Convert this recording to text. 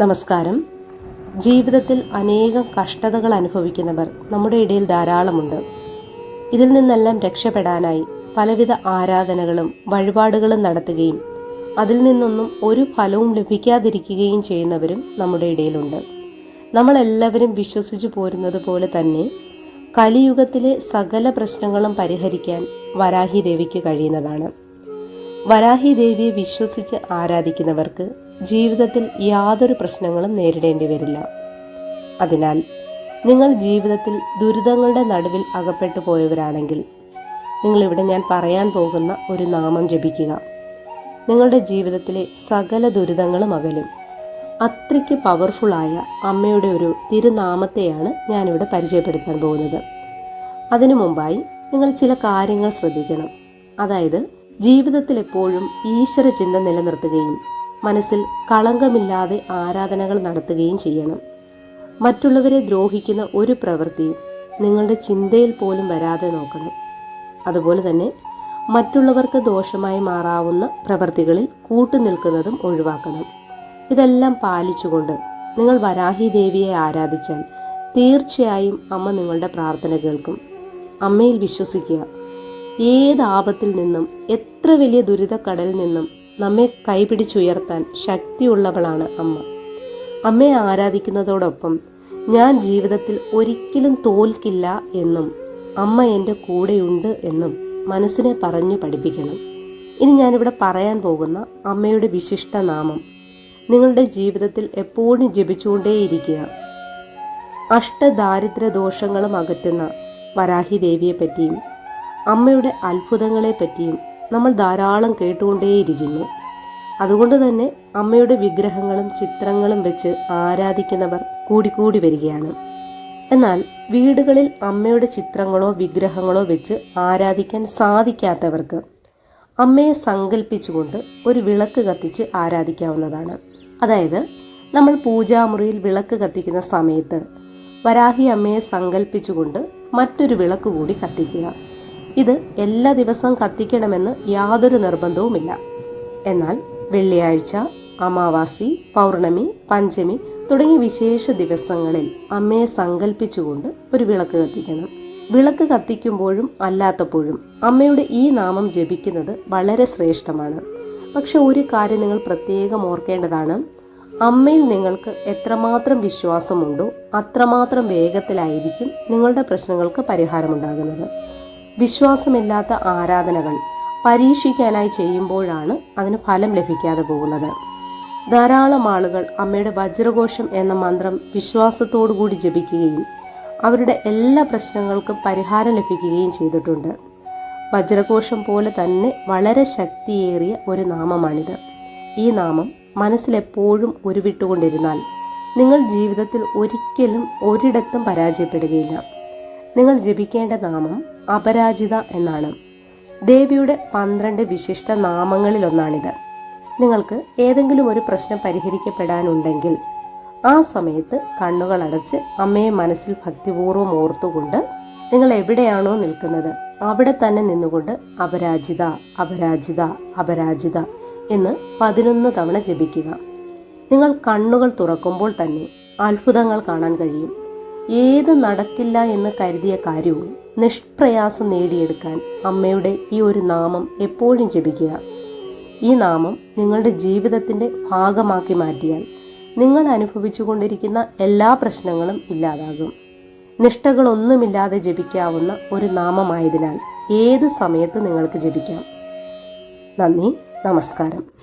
നമസ്കാരം. ജീവിതത്തിൽ അനേകം കഷ്ടതകൾ അനുഭവിക്കുന്നവർ നമ്മുടെ ഇടയിൽ ധാരാളമുണ്ട്. ഇതിൽ നിന്നെല്ലാം രക്ഷപ്പെടാനായി പലവിധ ആരാധനകളും വഴിപാടുകളും നടത്തുകയും അതിൽ നിന്നൊന്നും ഒരു ഫലവും ലഭിക്കാതിരിക്കുകയും ചെയ്യുന്നവരും നമ്മുടെ ഇടയിലുണ്ട്. നമ്മളെല്ലാവരും വിശ്വസിച്ചു പോരുന്നത് പോലെ തന്നെ കലിയുഗത്തിലെ സകല പ്രശ്നങ്ങളും പരിഹരിക്കാൻ വരാഹി ദേവിക്ക് കഴിയുന്നതാണ്. വരാഹി ദേവിയെ വിശ്വസിച്ച് ആരാധിക്കുന്നവർക്ക് ജീവിതത്തിൽ യാതൊരു പ്രശ്നങ്ങളും നേരിടേണ്ടി വരില്ല. അതിനാൽ നിങ്ങൾ ജീവിതത്തിൽ ദുരിതങ്ങളുടെ നടുവിൽ അകപ്പെട്ടു പോയവരാണെങ്കിൽ നിങ്ങളിവിടെ ഞാൻ പറയാൻ പോകുന്ന ഒരു നാമം ജപിക്കുക. നിങ്ങളുടെ ജീവിതത്തിലെ സകല ദുരിതങ്ങളും അകലും. അത്രയ്ക്ക് പവർഫുള്ളായ അമ്മയുടെ ഒരു തിരുനാമത്തെയാണ് ഞാനിവിടെ പരിചയപ്പെടുത്താൻ പോകുന്നത്. അതിനു മുമ്പായി നിങ്ങൾ ചില കാര്യങ്ങൾ ശ്രദ്ധിക്കണം. അതായത് ജീവിതത്തിൽ എപ്പോഴും ഈശ്വര ചിന്ത നിലനിർത്തുകയും മനസ്സിൽ കളങ്കമില്ലാതെ ആരാധനകൾ നടത്തുകയും ചെയ്യണം. മറ്റുള്ളവരെ ദ്രോഹിക്കുന്ന ഒരു പ്രവൃത്തിയും നിങ്ങളുടെ ചിന്തയിൽ പോലും വരാതെ നോക്കണം. അതുപോലെ തന്നെ മറ്റുള്ളവർക്ക് ദോഷമായി മാറാവുന്ന പ്രവൃത്തികളിൽ കൂട്ടുനിൽക്കുന്നതും ഒഴിവാക്കണം. ഇതെല്ലാം പാലിച്ചുകൊണ്ട് നിങ്ങൾ വരാഹി ദേവിയെ ആരാധിച്ചാൽ തീർച്ചയായും അമ്മ നിങ്ങളുടെ പ്രാർത്ഥന കേൾക്കും. അമ്മയിൽ വിശ്വസിക്കുക ഏത് ആപത്തിൽ നിന്നും എത്ര വലിയ ദുരിതക്കടലിൽ നിന്നും നമ്മെ കൈപിടിച്ചുയർത്താൻ ശക്തിയുള്ളവളാണ് അമ്മ. അമ്മയെ ആരാധിക്കുന്നതോടൊപ്പം ഞാൻ ജീവിതത്തിൽ ഒരിക്കലും തോൽക്കില്ല എന്നും അമ്മ എന്റെ കൂടെയുണ്ട് എന്നും മനസ്സിനെ പറഞ്ഞു പഠിപ്പിക്കണം. ഇനി ഞാനിവിടെ പറയാൻ പോകുന്ന അമ്മയുടെ വിശിഷ്ട നാമം. നിങ്ങളുടെ ജീവിതത്തിൽ എപ്പോഴും ജപിച്ചുകൊണ്ടേയിരിക്കുക. അഷ്ടദാരിദ്ര്യ ദോഷങ്ങളും അകറ്റുന്ന വരാഹി ദേവിയെ പറ്റിയും അമ്മയുടെ അത്ഭുതങ്ങളെ പറ്റിയും നമ്മൾ ധാരാളം കേട്ടുകൊണ്ടേയിരിക്കുന്നു. അതുകൊണ്ട് തന്നെ അമ്മയുടെ വിഗ്രഹങ്ങളും ചിത്രങ്ങളും വെച്ച് ആരാധിക്കുന്നവർ കൂടിക്കൂടി വരികയാണ്. എന്നാൽ വീടുകളിൽ അമ്മയുടെ ചിത്രങ്ങളോ വിഗ്രഹങ്ങളോ വെച്ച് ആരാധിക്കാൻ സാധിക്കാത്തവർക്ക് അമ്മയെ സങ്കല്പിച്ചുകൊണ്ട് ഒരു വിളക്ക് കത്തിച്ച് ആരാധിക്കാവുന്നതാണ്. അതായത് നമ്മൾ പൂജാമുറിയിൽ വിളക്ക് കത്തിക്കുന്ന സമയത്ത് വരാഹി അമ്മയെ സങ്കല്പിച്ചുകൊണ്ട് മറ്റൊരു വിളക്ക് കൂടി കത്തിക്കുക. ഇത് എല്ലാ ദിവസവും കത്തിക്കണമെന്ന് യാതൊരു നിർബന്ധവുമില്ല. എന്നാൽ വെള്ളിയാഴ്ച അമാവാസി പൗർണമി പഞ്ചമി തുടങ്ങിയ വിശേഷ ദിവസങ്ങളിൽ അമ്മയെ സങ്കല്പിച്ചുകൊണ്ട് ഒരു വിളക്ക് കത്തിക്കണം. വിളക്ക് കത്തിക്കുമ്പോഴും അല്ലാത്തപ്പോഴും അമ്മയുടെ ഈ നാമം ജപിക്കുന്നത് വളരെ ശ്രേഷ്ഠമാണ്. പക്ഷെ ഒരു കാര്യം നിങ്ങൾ പ്രത്യേകം ഓർക്കേണ്ടതാണ്. അമ്മയിൽ നിങ്ങൾക്ക് എത്രമാത്രം വിശ്വാസമുണ്ടോ അത്രമാത്രം വേഗത്തിലായിരിക്കും നിങ്ങളുടെ പ്രശ്നങ്ങൾക്ക് പരിഹാരമുണ്ടാകുന്നത്. വിശ്വാസമില്ലാത്ത ആരാധനകൾ പരീക്ഷിക്കാനായി ചെയ്യുമ്പോഴാണ് അതിന് ഫലം ലഭിക്കാതെ പോകുന്നത്. ധാരാളം ആളുകൾ അമ്മയുടെ വജ്രഘോഷം എന്ന മന്ത്രം വിശ്വാസത്തോടുകൂടി ജപിക്കുകയും അവരുടെ എല്ലാ പ്രശ്നങ്ങൾക്കും പരിഹാരം ലഭിക്കുകയും ചെയ്തിട്ടുണ്ട്. വജ്രഘോഷം പോലെ തന്നെ വളരെ ശക്തിയേറിയ ഒരു നാമമാണിത്. ഈ നാമം മനസ്സിലെപ്പോഴും ഉരുവിട്ടുകൊണ്ടിരുന്നാൽ നിങ്ങൾ ജീവിതത്തിൽ ഒരിക്കലും ഒരിടത്തും പരാജയപ്പെടുകയില്ല. നിങ്ങൾ ജപിക്കേണ്ട നാമം അപരാജിത എന്നാണ്. ദേവിയുടെ പന്ത്രണ്ട് വിശിഷ്ട നാമങ്ങളിലൊന്നാണിത്. നിങ്ങൾക്ക് ഏതെങ്കിലും ഒരു പ്രശ്നം പരിഹരിക്കപ്പെടാനുണ്ടെങ്കിൽ ആ സമയത്ത് കണ്ണുകൾ അടച്ച് അമ്മയെ മനസ്സിൽ ഭക്തിപൂർവം ഓർത്തുകൊണ്ട് നിങ്ങൾ എവിടെയാണോ നിൽക്കുന്നത് അവിടെ തന്നെ നിന്നുകൊണ്ട് അപരാജിത അപരാജിത അപരാജിത എന്ന് പതിനൊന്ന് തവണ ജപിക്കുക. നിങ്ങൾ കണ്ണുകൾ തുറക്കുമ്പോൾ തന്നെ അത്ഭുതങ്ങൾ കാണാൻ കഴിയും. ഏത് നടക്കില്ല എന്ന് കരുതിയ കാര്യവും നിഷ്പ്രയാസം നേടിയെടുക്കാൻ അമ്മയുടെ ഈ ഒരു നാമം എപ്പോഴും ജപിക്കുക. ഈ നാമം നിങ്ങളുടെ ജീവിതത്തിന്റെ ഭാഗമാക്കി മാറ്റിയാൽ നിങ്ങൾ അനുഭവിച്ചുകൊണ്ടിരിക്കുന്ന എല്ലാ പ്രശ്നങ്ങളും ഇല്ലാതാകും. നിഷ്ഠകളൊന്നുമില്ലാതെ ജപിക്കാവുന്ന ഒരു നാമമായതിനാൽ ഏത് സമയത്ത് നിങ്ങൾക്ക് ജപിക്കാം? നന്ദി നമസ്കാരം.